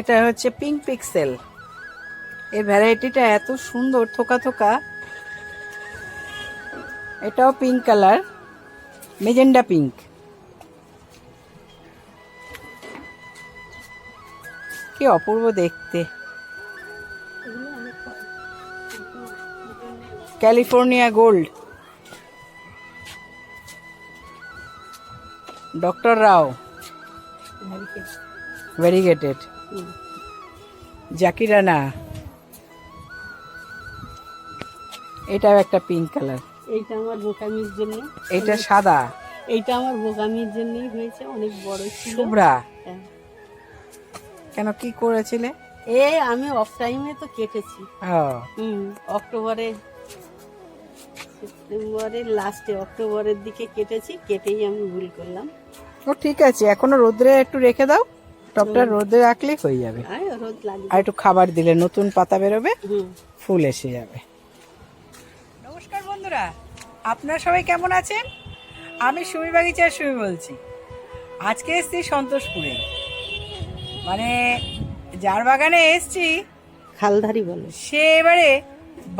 এটা হচ্ছে pink pixel এই ভ্যারাইটিটা এত সুন্দর, থোকা থোকা। এটাও পিঙ্ক কালার মেজেন্ডা পিঙ্ক কি অপূর্ব দেখতে। California gold doctor Rao variegated জাকিরানা এটাও একটা পিঙ্ক কালার এইটা আমার বোকামির জন্য। এটা সাদা। এইটা আমার বোকামির জন্যই হয়েছে অনেক বড় শুভ্রা। হ্যাঁ। কেন কি করেছিলে? এ আমি অফ টাইমে তো কেটেছি। হুম অক্টোবরে সেপ্টেম্বরের লাস্টে অক্টোবরের দিকে কেটেছি কেটেই আমি ভুল করলাম। ও ঠিক আছে এখনও রোদ্রে একটু রেখে দাও। টপটা রোদে রাখলে হয়ে যাবে। আর একটু খাবার দিলে নতুন পাতা বেরোবে ফুল এসে যাবে। নমস্কার বন্ধুরা আপনারা সবাই কেমন আছেন? আমি সুমি বাগিচার সুমি বলছি। আজকে এসছি সন্তোষপুরে। মানে যার বাগানে এসছি খালধারি বলে। সে এবারে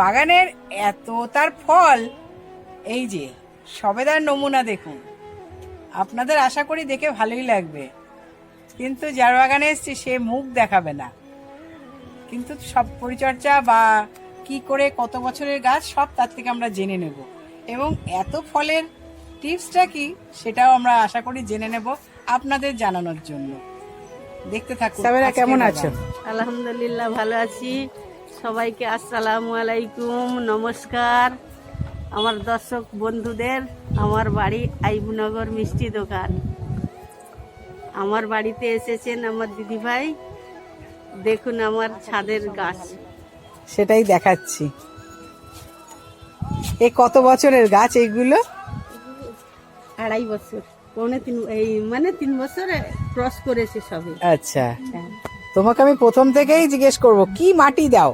বাগানের এত তার ফল এই যে সবেদার নমুনা দেখুন। আপনাদের আশা করি দেখে ভালোই লাগবে। কিন্তু যার বাগানে এসছি সে মুখ দেখাবে না। কিন্তু সব পরিচর্যা বা কি করে কত বছরের গাছ সব তার থেকে আমরা জেনে নেব। এবং এত ফলের টিপসটা কি সেটাও আমরা আশা করি জেনে নেব আপনাদের জানানোর জন্য। দেখতে থাকুন। সাবেরা কেমন আছো আলহামদুলিল্লাহ ভালো আছি। সবাইকে আসসালামু আলাইকুম নমস্কার। আমার দর্শক বন্ধুদের আমার বাড়ি আইবুনগর মিষ্টি দোকান। আমার বাড়িতে এসেছেন আমার দিদিভাই। দেখুন আমার ছাদের গাছ। সেটাই দেখাচ্ছি। এ কত বছরের গাছ এইগুলো আড়াই বছর। পৌনে তিন এই মানে তিন বছর ক্রস করেছে সবে। আচ্ছা। হ্যাঁ। তোমাকে আমি প্রথম থেকেই জিজ্ঞেস করব কি মাটি দাও?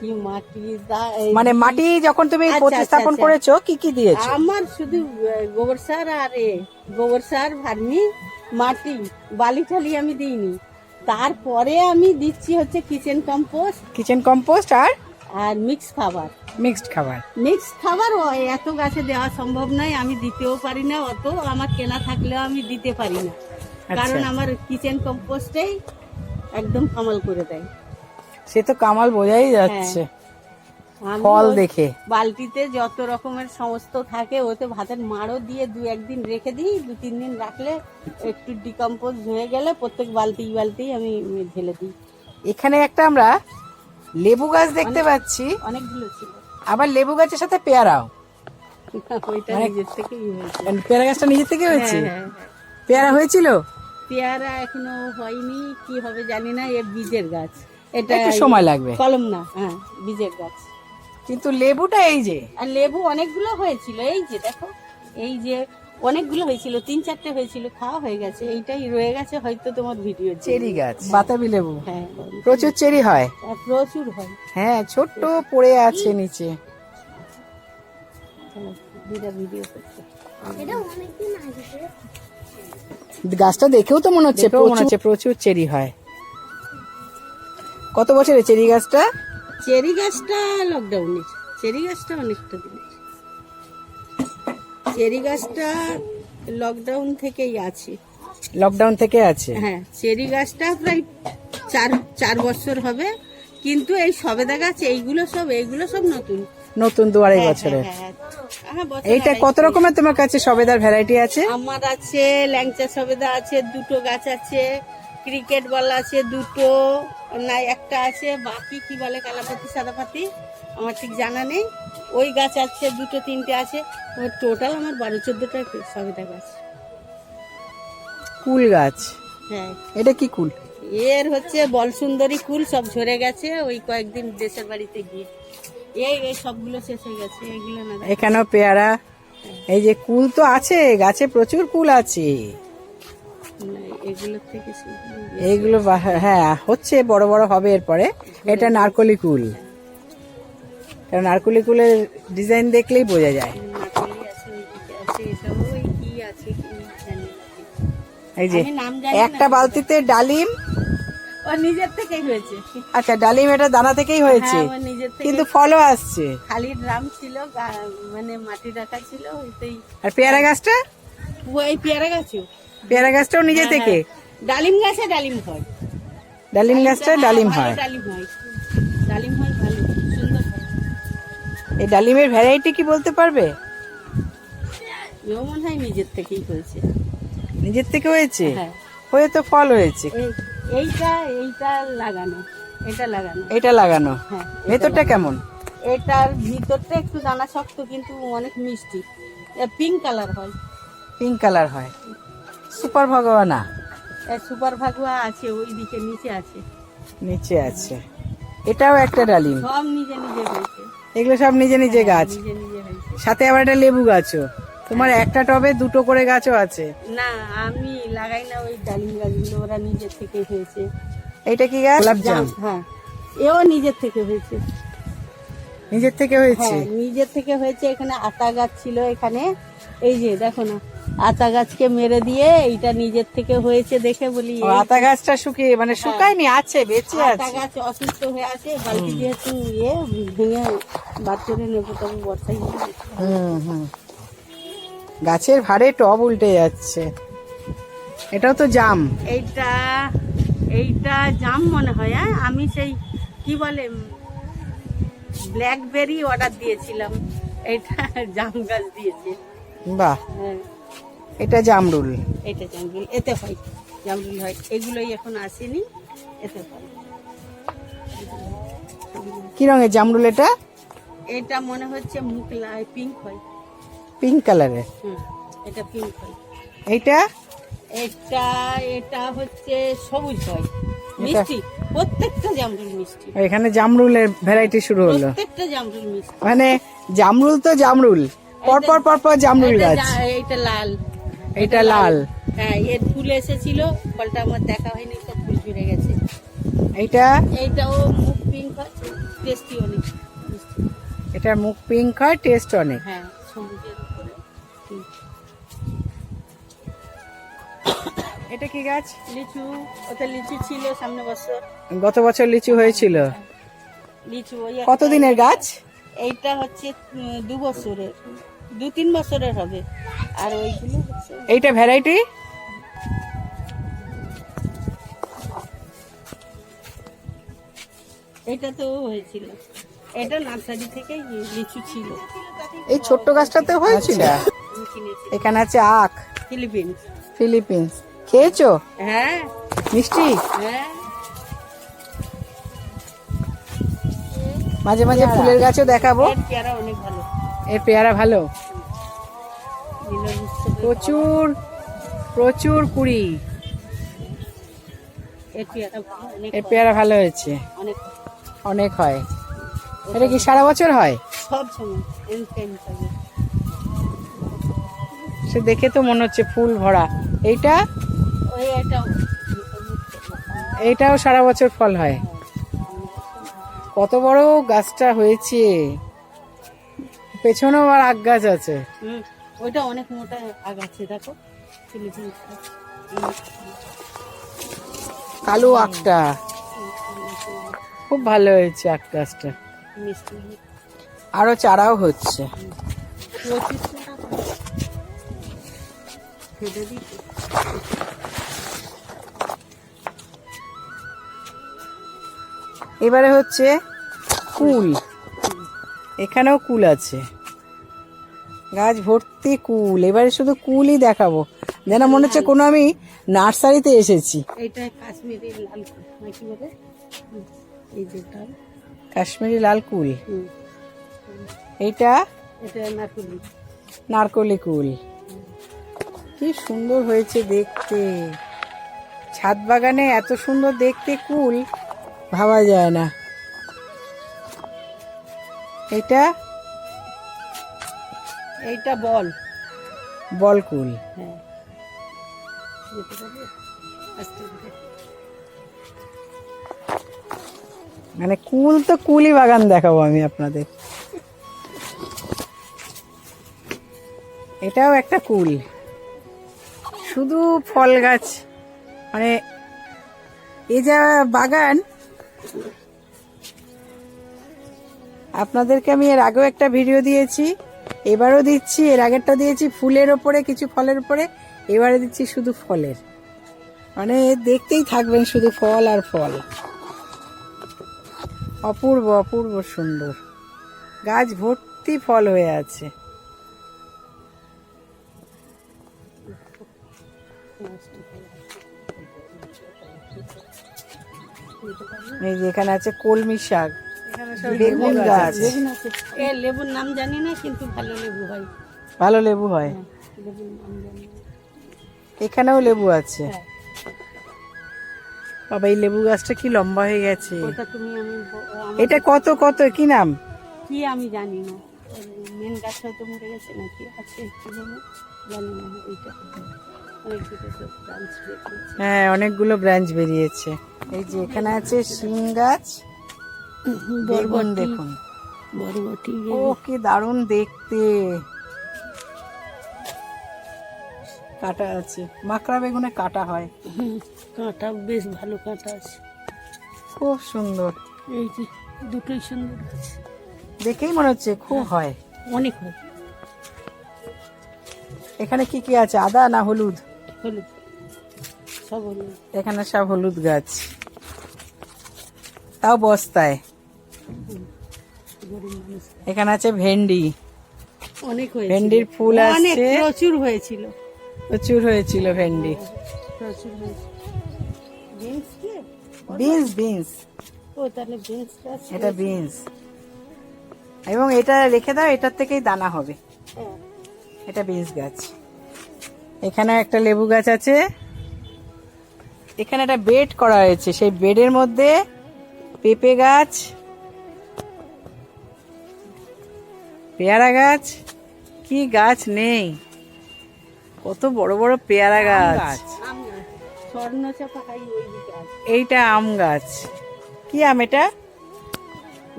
কি মাটি মানে মাটি যখন তুমি আচ্ছা, প্রতিস্থাপন আচ্ছা, করেছ কি কি দিয়েছ? আমার শুধু গোবর সার আর গোবর সার ভার্মি মাটি বালি ঠালি আমি দিইনি। তারপরে আমি দিচ্ছি হচ্ছে কিচেন কম্পোস্ট কিচেন কম্পোস্ট আর আর মিক্স খাবার। মিক্সড খাবার। মিক্সড খাবার এত গাছে দেওয়া সম্ভব নয় আমি দিতেও পারি না অত আমার কেনা থাকলেও আমি দিতে পারি না। কারণ আচ্ছা। আমার কিচেন কম্পোস্টেই একদম কামাল করে দেয়। সে তো কামাল বোঝাই যাচ্ছে। আমি ফল দেখে। বালতিতে যত রকমের সমস্ত থাকে ওতে ভাতের মাড়ও দিয়ে দু একদিন রেখে দিই দু তিন দিন রাখলে একটু ডিকম্পোজ হয়ে গেলে প্রত্যেক বালতি বালতি আমি ঢেলে দিই। এখানে একটা আমরা লেবু গাছ দেখতে পাচ্ছি। অনেকগুলো ছিল। আবার লেবু গাছের সাথে পেয়ারাও। মানে নিজের মানে পেয়ারা গাছটা নিজে থেকে হয়েছে? হ্যাঁ, হ্যাঁ, হ্যাঁ। পেয়ারা হয়েছিল? পেয়ারা এখনও হয়নি কি হবে জানি না এ বীজের গাছ। এটা একটু সময় লাগবে। কলম না হ্যাঁ বীজের গাছ। কিন্তু লেবুটা এই যে। আর লেবু অনেকগুলো হয়েছিল এই যে দেখো এই যে অনেকগুলো হয়েছিল তিন চারটে হয়েছিল খাওয়া হয়ে গেছে এইটাই রয়ে গেছে হয়তো তোমার ভিডিও চেরি গাছ। বাতাবি লেবু। হ্যাঁ। প্রচুর চেরি হয়। প্রচুর হয়। হ্যাঁ ছোট্ট পড়ে আছে নিচে। গাছটা দেখেও তো মনে হচ্ছে মনে হচ্ছে প্রচুর চেরি হয়। কত বছরের চেরি গাছটা? চেরি গাছটা লকডাউনের চেরি গাছটা অনেকটা দিনের। চেরি গাছটা লকডাউন থেকেই আছে। লকডাউন থেকে আছে? হ্যাঁ চেরি গাছটা প্রায় চার চার বছর হবে। কিন্তু এই সবেদা গাছ এইগুলো সব এইগুলো সব নতুন। নতুন দু আড়াই হ্যাঁ, বছরের। হ্যাঁ, হ্যাঁ, হ্যাঁ, বছর এইটা কত রকমের তোমার কাছে সবেদার ভ্যারাইটি আছে? আমার আছে ল্যাংচা সবেদা আছে দুটো গাছ আছে ক্রিকেট বল আছে দুটো না একটা আছে বাকি কি বলে কালাপাতি সাদাপাতি আমার ঠিক জানা নেই। ওই গাছ আছে দুটো তিনটে আছে টোটাল আমার বারো চোদ্দটা সবেদা গাছ কুল গাছ? হ্যাঁ। এটা কি কুল? এর হচ্ছে বল সুন্দরী কুল সব ঝরে গেছে ওই কয়েকদিন দেশের বাড়িতে গিয়ে। এই এই সবগুলো শেষ হয়ে গেছে এগুলো না। এখানেও পেয়ারা। এই যে কুল তো আছে গাছে প্রচুর কুল আছে। এইগুলো হ্যাঁ হচ্ছে বড় বড় হবে এরপরে। এটা নারকলি কুল। কারণ নারকলি কুলের ডিজাইন দেখলেই বোঝা যায়। এই যে। একটা বালতিতে ডালিম। নিজের থেকেই হয়েছে। আচ্ছা ডালিম এটা দানা থেকেই হয়েছে। হ্যাঁ, কিন্তু ফলও আসছে। খালি ড্রাম ছিল মানে মাটি রাখা ছিল আর পেয়ারা গাছটা? ওই পেয়ারা গাছও। পেয়ারা গাছটাও নিজে থেকে? ডালিম গাছে ডালিম হয়। ডালিম গাছটা ডালিম হয়। ডালিম হয়। ডালিম হয় ভালো সুন্দর হয়। এই ডালিমের ভ্যারাইটি কি বলতে পারবে? এও মনে হয় নিজের থেকেই হয়েছে। নিজের থেকে হয়েছে? হ্যাঁ। হয়ে তো ফল হয়েছে। এই- এইটা এইটা লাগানো এটা লাগানো। এটা লাগানো। হ্যাঁ ভেতরটা কেমন? এটার ভিতরটা একটু দানা শক্ত কিন্তু অনেক মিষ্টি। পিঙ্ক কালার হয়। পিঙ্ক কালার হয়। সুপার ভগবানা। সুপার ভাগুয়া আছে ওই দিকে নিচে আছে। নিচে আছে। এটাও একটা ডালিম। সব নিজে নিজে হয়েছে। এগুলো সব নিজে নিজে গাছ। নিজে নিজে হয়েছে। সাথে আবার একটা লেবু গাছও। তোমার একটা টবে দুটো করে গাছও আছে। না আমি লাগাই না ওই ডালিম গাছগুলো ওরা নিজের থেকে হয়েছে। এইটা কি গাছ? গোলাপজাম। জাম, হ্যাঁ এও নিজের থেকে হয়েছে। নিজের থেকে হয়েছে? হ্যাঁ নিজের থেকে হয়েছে এখানে আতা গাছ ছিল এখানে। এই যে দেখো না। আতা গাছকে মেরে দিয়ে এইটা নিজের থেকে হয়েছে দেখে বলি আতা গাছটা শুকিয়ে মানে শুকায়নি আছে বেঁচে আতা আছে। গাছ অসুস্থ হয়ে আছে বালতি যেহেতু ইয়ে ভেঙে করে নেব তবে বর্ষায়। হুম হুম। গাছের ভারে টব উল্টে যাচ্ছে। এটাও তো জাম। এইটা এইটা জাম মনে হয় হ্যাঁ? আমি সেই কি বলে ব্ল্যাকবেরি অর্ডার দিয়েছিলাম। এইটা জাম গাছ দিয়েছে। বাহ। হ্যাঁ। এটা জামরুল। এটা জামরুল এতে হয়। জামরুল হয়। এগুলোই এখন আসেনি এতে হয়। কি রঙের জামরুল এটা? এটা মনে হচ্ছে মুখ লাই পিঙ্ক হয়। পিঙ্ক কালারের এটা পিঙ্ক হয়। এইটা? এটা এটা হচ্ছে সবুজ হয়। মিষ্টি। প্রত্যেকটা জামরুল মিষ্টি। এখানে জামরুলের ভ্যারাইটি শুরু হলো। প্রত্যেকটা জামরুল মিষ্টি। মানে জামরুল তো জামরুল। পরপর পরপর জামরুল গাছ। এইটা লাল। এটা লাল। হ্যাঁ এর ফুল এসেছিল ফলটা আমার দেখা হয়নি সব ফুল ঝরে গেছে। এইটা? এইটাও মুখ পিঙ্ক হয় টেস্টি অনেক। এটা মুখ পিঙ্ক হয় টেস্ট অনেক। হ্যাঁ সবুজের উপরে এটা কি গাছ? লিচু ওতে লিচু ছিল সামনে বছর। গত বছর লিচু হয়েছিল। লিচু কতদিনের গাছ? এইটা হচ্ছে দু বছরের। দু তিন বছরের হবে। আর ওইগুলো হচ্ছে এইটা ভ্যারাইটি? এটা তো হয়েছিল। এটা নার্সারি থেকে লিচু ছিল। এই ছোট্ট গাছটাতে হয়েছিল? এখানে আছে আখ। ফিলিপিন্স। ফিলিপিন্স। খেয়েছো? হ্যাঁ। মিষ্টি? হ্যাঁ। মাঝে মাঝে ফুলের গাছও দেখাবো। পেয়ারা অনেক ভালো। এর পেয়ারা ভালো? প্রচুর প্রচুর কুড়ি এর পেয়ারা ভালো হয়েছে। অনেক। হয়। এটা কি সারা বছর হয়? সে দেখে তো মনে হচ্ছে ফুল ভরা। এইটা? এইটাও সারা বছর ফল হয়। কত বড় গাছটা হয়েছে। পেছনেও আর আগ গাছ আছে। হুম ওইটা অনেক মোটা আগাচ্ছে দেখো। ফিলিপিন্স কালো আখটা। খুব ভালো হয়েছে আখ গাছটা। আরও চারাও হচ্ছে। এবারে হচ্ছে কুল। এখানেও কুল আছে। গাছ ভর্তি কুল এবারে শুধু কুলই দেখাবো। যেন মনে হচ্ছে কোনো আমি নার্সারিতে এসেছি। এইটা কাশ্মীরি লাল কুল এইটা এটা নারকলি। কুল। কি সুন্দর হয়েছে দেখতে। ছাদ বাগানে এত সুন্দর দেখতে কুল ভাবা যায় না। এটা এইটা বল। বল কুল। হ্যাঁ। মানে কুল তো কুলই বাগান দেখাবো আমি আপনাদের। এটাও একটা কুল। শুধু ফল গাছ। মানে এই যা বাগান আপনাদেরকে আমি এর আগেও একটা ভিডিও দিয়েছি। এবারও দিচ্ছি, এর আগেরটা দিয়েছি ফুলের ওপরে, কিছু ফলের উপরে, এবারে দিচ্ছি শুধু ফলের। মানে দেখতেই থাকবেন শুধু ফল আর ফল। অপূর্ব অপূর্ব সুন্দর। গাছ ভর্তি ফল হয়ে আছে। এই যে এখানে আছে কলমি শাক। বেগুন গাছ। এ লেবুর নাম জানি না কিন্তু ভালো লেবু হয়। ভালো লেবু হয়? না। এখানেও লেবু আছে। হ্যাঁ, বাবা এই লেবু গাছটা কি লম্বা হয়ে গেছে? ওটা তুমি আমি এটা কত কত কি নাম? কি আমি জানি না। মেন গাছ হয়তো মরে গেছে নাকি? আছে কি জানি জানি না ওইটা। অনেক দুটো সব ব্রাঞ্চ বেরিয়েছে। হ্যাঁ অনেকগুলো ব্রাঞ্চ বেরিয়েছে। এই যে এখানে আছে শিম গাছ। বেগুন দেখুন। বরবটি ও কি দারুণ দেখতে। কাটা আছে। মাকড়া বেগুনে কাটা হয়। কাঁটা বেশ ভালো কাঁটা আছে। খুব সুন্দর। এই যে দুটোই সুন্দর আছে। দেখেই মনে হচ্ছে খুব হয়। অনেক হয়। এখানে কি কি আছে আদা না হলুদ? হলুদ। সব হলুদ। এখানে সব হলুদ গাছ। তাও বস্তায়। এখানে আছে ভেন্ডি। অনেক ভেন্ডির ফুল আসছে। প্রচুর হয়েছিল। প্রচুর হয়েছিল ভেন্ডি। প্রচুর হয়েছিল। বিনস কি বিনস। বিনস ও তাহলে বিনস গাছ এটা বিনস। এবং এটা রেখে দাও এটার থেকেই দানা হবে। এটা বিনস গাছ। এখানে একটা লেবু গাছ আছে। এখানে একটা বেড করা হয়েছে। সেই বেডের মধ্যে পেঁপে গাছ পেয়ারা গাছ? কি গাছ নেই? কত বড় বড় পেয়ারা গাছ। আম এইটা আম গাছ। কি আম এটা?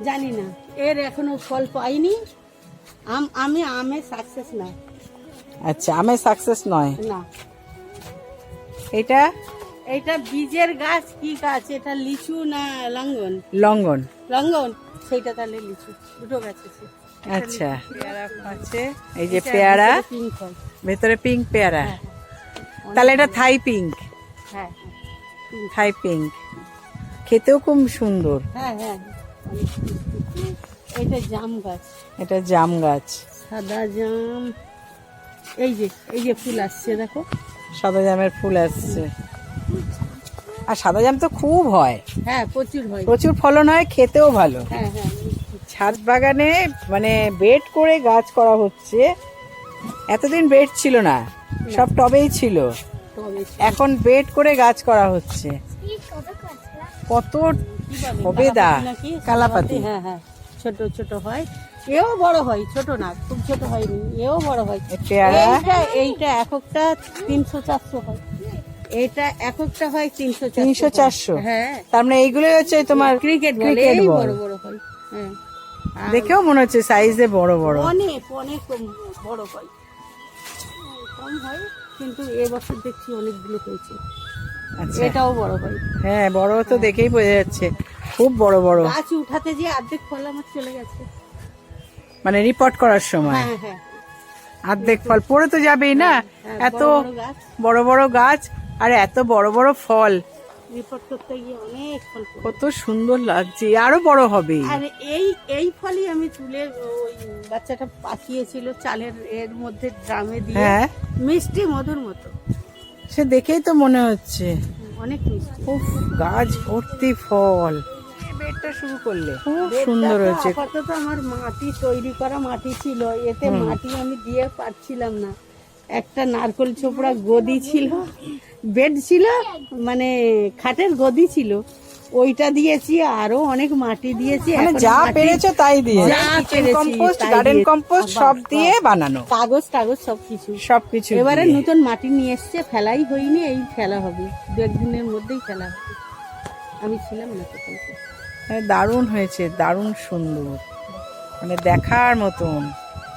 জানি না। এর এখনও ফল পাইনি। আম আমি আমে সাকসেস না। আচ্ছা আমের সাকসেস নয়। না। এটা? এটা বীজের গাছ কি গাছ? এটা লিচু না লঙ্গন লঙ্গন। লঙ্গন। সেইটা তাহলে লিচু। দুটো গাছ আছে। আচ্ছা। এই যে পেয়ারা। ভেতরে পিঙ্ক পেয়ারা। তাহলে এটা থাই পিঙ্ক হ্যাঁ থাই পিঙ্ক খেতেও খুব সুন্দর। হ্যাঁ হ্যাঁ। এটা জাম গাছ। এটা জাম গাছ। সাদা জাম। এই যে এই যে ফুল আসছে দেখো। সাদা জামের ফুল আসছে। আর সাদা জাম তো খুব হয়। হ্যাঁ প্রচুর হয়। প্রচুর ফলন হয় খেতেও ভালো। হ্যাঁ হ্যাঁ। ছাদ বাগানে মানে বেড করে গাছ করা হচ্ছে। এতদিন বেড ছিল না সব টবেই ছিল। এখন বেড করে গাছ করা হচ্ছে। কত? সবেদা কালাপাতি হ্যাঁ হ্যাঁ। ছোট ছোট হয়। এও বড় হয় ছোট না খুব ছোট হয়নি এও বড় হয়। এইটা এইটা এককটা তিনশো চারশো হয়। এটা এককটা হয় তিনশো তিনশো চারশো। হ্যাঁ। তার মানে এইগুলোই হচ্ছে তোমার ক্রিকেট ক্রিকেট বড় বড় হয়। হ্যাঁ। দেখেও মনে হচ্ছে সাইজে বড় বড়। অনেক অনেক কম বড় হয় কম হয় কিন্তু এবছর দেখছি অনেকগুলো হয়েছে। আচ্ছা। এটাও বড় হয় হ্যাঁ বড় তো দেখেই বোঝা যাচ্ছে। খুব বড় বড়। গাছ উঠাতে যে অর্ধেক ফল আমার চলে গেছে। মানে রিপোর্ট করার সময়। হ্যাঁ হ্যাঁ। অর্ধেক ফল। পড়ে তো যাবেই না। হ্যাঁ, এত বড় গাছ। বড় বড় গাছ। আর এত বড় বড় ফল। রিপোর্ট করতে গিয়ে অনেক ফল কত সুন্দর লাগছে আরও বড় হবে। আর এই এই ফলই আমি তুলে ওই বাচ্চাটা পাঠিয়েছিল চালের এর মধ্যে ড্রামে দিয়ে। হ্যাঁ। মিষ্টি মধুর মতো। সে দেখেই তো মনে হচ্ছে। অনেক মিষ্টি। উফ গাছ ভর্তি ফল। বেডটা শুরু করলে। খুব সুন্দর হয়েছে। আপাতত আমার মাটি তৈরি করা মাটি ছিল এতে মাটি আমি দিয়ে পারছিলাম না। একটা নারকল ছোপড়া গদি ছিল বেড ছিল মানে খাটের গদি ছিল। ওইটা দিয়েছি আরও অনেক মাটি দিয়েছি মানে যা পেরেছ তাই দিয়ে কম্পোস্ট গার্ডেন কম্পোস্ট সব দিয়ে বানানো। কাগজ টাগজ সবকিছু। সবকিছু এবারে নতুন মাটি নিয়ে এসছে ফেলাই হয়নি এই ফেলা হবে। দু একদিনের মধ্যেই ফেলা হবে। আমি ছিলাম না তখন। হ্যাঁ, দারুণ হয়েছে দারুণ সুন্দর। মানে দেখার মতন।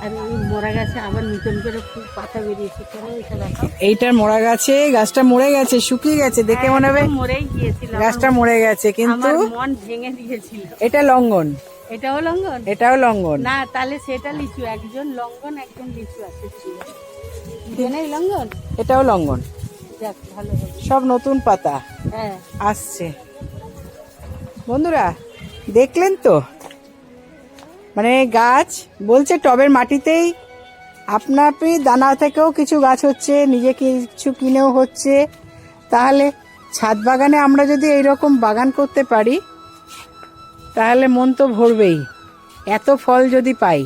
আর মরা গাছে আবার নতুন করে খুব পাতা বেরিয়েছে। কেন এটা দেখাও। এইটার মরা গাছে গাছটা মরে গেছে শুকিয়ে গেছে দেখে মনে হবে মরেই গিয়েছিল। গাছটা মরে গেছে কিন্তু মন ভেঙে দিয়েছিল। এটা লঙ্ঘন এটাও লঙ্ঘন এটাও লঙ্ঘন না তাহলে সেটা লিচু একজন লঙ্ঘন একজন লিচু আছে দুজনেই লঙ্ঘন এটাও লঙ্ঘন যাক ভালো সব নতুন পাতা। হ্যাঁ। আসছে। বন্ধুরা দেখলেন তো? মানে গাছ বলছে টবের মাটিতেই। আপনা আপনি দানা থেকেও কিছু গাছ হচ্ছে, নিজে কিছু কিনেও হচ্ছে। তাহলে ছাদ বাগানে আমরা যদি এইরকম বাগান করতে পারি, তাহলে মন তো ভরবেই। এত ফল যদি পাই।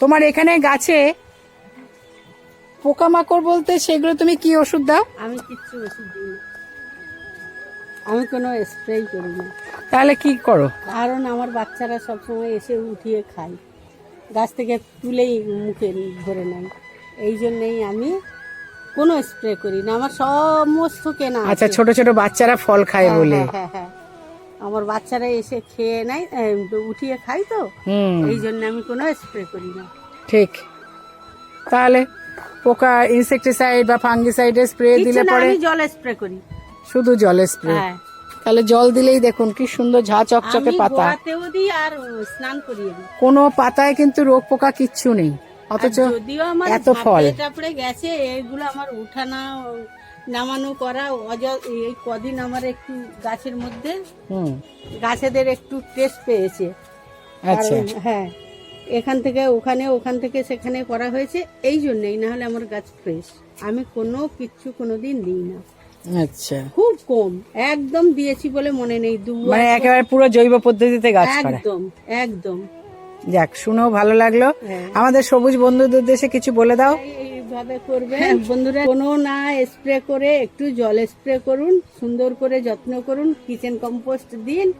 তোমার এখানে গাছে পোকামাকড় বলতে সেগুলো তুমি কি ওষুধ দাও? আমি কিচ্ছু ওষুধ দিই আমি কোনো স্প্রে করি না। তাহলে কি করো? কারণ আমার বাচ্চারা সবসময় এসে উঠিয়ে খায়। গাছ থেকে তুলেই মুখে ধরে নেয়। এই জন্যেই আমি কোনো স্প্রে করি না। আমার সমস্ত কেনা আচ্ছা ছোট ছোট বাচ্চারা ফল খায় হ্যাঁ, বলে। হ্যাঁ, হ্যাঁ, হ্যাঁ। আমার বাচ্চারা এসে খেয়ে নেয় উঠিয়ে খায় তো। এই জন্য আমি কোনো স্প্রে করি না। ঠিক। তাহলে পোকা ইনসেকটিসাইড বা ফাঙ্গিসাইডের স্প্রে দিলে পরে? আমি জল স্প্রে করি। শুধু জলের স্প্রে হ্যাঁ। তাহলে জল দিলেই দেখুন কি সুন্দর ঝা চকচকে পাতা। আর স্নান করিয়ে কোনো পাতায় কিন্তু রোগ পোকা কিচ্ছু নেই। অথচ যদিও আমার এত ফল। টাপড়ে গেছে এগুলো আমার উঠানা নামানো করা এই কদিন আমার একটু গাছের মধ্যে গাছেদের একটু টেস্ট পেয়েছে। আচ্ছা। হ্যাঁ এখান থেকে ওখানে ওখান থেকে সেখানে করা হয়েছে এই জন্যই না হলে আমার গাছ ফ্রেশ আমি কোনো কিচ্ছু কোনোদিন দিই না। আচ্ছা। খুব কম। একদম দিয়েছি বলে মনে নেই দু মানে একেবারে পুরো জৈব পদ্ধতিতে গাছ করা একদম একদম। যাক শুনেও ভালো লাগল। হ্যাঁ। আমাদের সবুজ বন্ধুদের দেশে কিছু বলে দাও। এইভাবে করবে বন্ধুরা কোনো না স্প্রে করে একটু জল স্প্রে করুন সুন্দর করে যত্ন করুন কিচেন কম্পোস্ট দিন।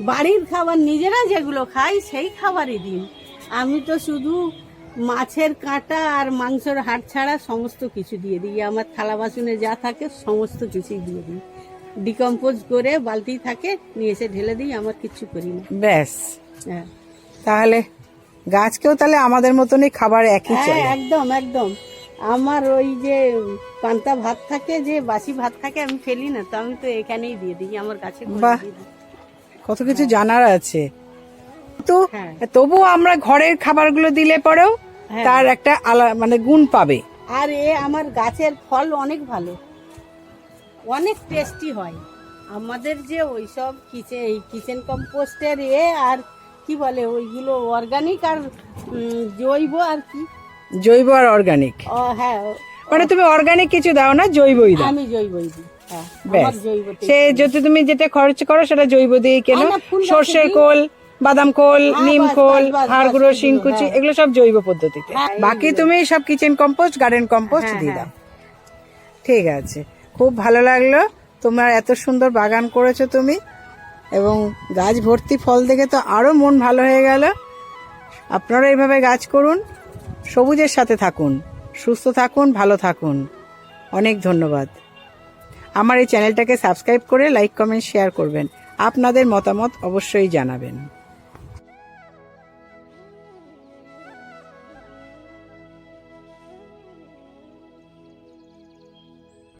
বাড়ির খাবার নিজেরা যেগুলো খাই সেই খাবারই দিন। আমি তো শুধু মাছের কাঁটা আর মাংসের হাড় ছাড়া সমস্ত কিছু দিয়ে দিই। আমার থালা বাসনে যা থাকে সমস্ত কিছুই দিয়ে দিই। ডিকম্পোজ করে বালতি থাকে নিয়ে এসে ঢেলে দিই আমার কিচ্ছু করি না। ব্যাস। হ্যাঁ। তাহলে গাছকেও তাহলে আমাদের মতনই খাবার একই হ্যাঁ একদম একদম। আমার ওই যে পান্তা ভাত থাকে যে বাসি ভাত থাকে আমি ফেলি না তো আমি তো এখানেই দিয়ে দিই আমার গাছে বাহ। কত কিছু জানার আছে। তো হ্যাঁ। তবুও আমরা ঘরের খাবারগুলো দিলে পরেও হ্যাঁ। তার একটা আলা মানে গুণ পাবে। আর এ আমার গাছের ফল অনেক ভালো। অনেক টেস্টি হয়। আমাদের যে ওইসব কিচেন এই কিচেন কম্পোস্টের এ আর কি বলে ওইগুলো অর্গানিক আর জৈব আর কি? জৈব আর অর্গানিক ও, হ্যাঁ মানে তুমি অর্গানিক কিছু দাও না জৈবই দাও। আমি জৈবই দিই হ্যাঁ সে যদি তুমি যেটা খরচ করো সেটা জৈব দিয়ে কেন। সর্ষের দিই। বাদাম খোল হ্যাঁ, নিম খোল হাড় গুঁড়ো শিংকুচি। এগুলো সব জৈব পদ্ধতিতে। হ্যাঁ, বাকি তুমি সব কিচেন কম্পোস্ট গার্ডেন কম্পোস্ট দিয়ে হ্যাঁ। দাও। ঠিক আছে। খুব ভালো লাগল। তোমার এত সুন্দর বাগান করেছ তুমি। এবং গাছ ভর্তি ফল দেখে তো আরও মন ভালো হয়ে গেল। আপনারা এইভাবে গাছ করুন সবুজের সাথে থাকুন সুস্থ থাকুন ভালো থাকুন। অনেক ধন্যবাদ। আমার এই চ্যানেলটাকে সাবস্ক্রাইব করে লাইক কমেন্ট শেয়ার করবেন। আপনাদের মতামত অবশ্যই জানাবেন।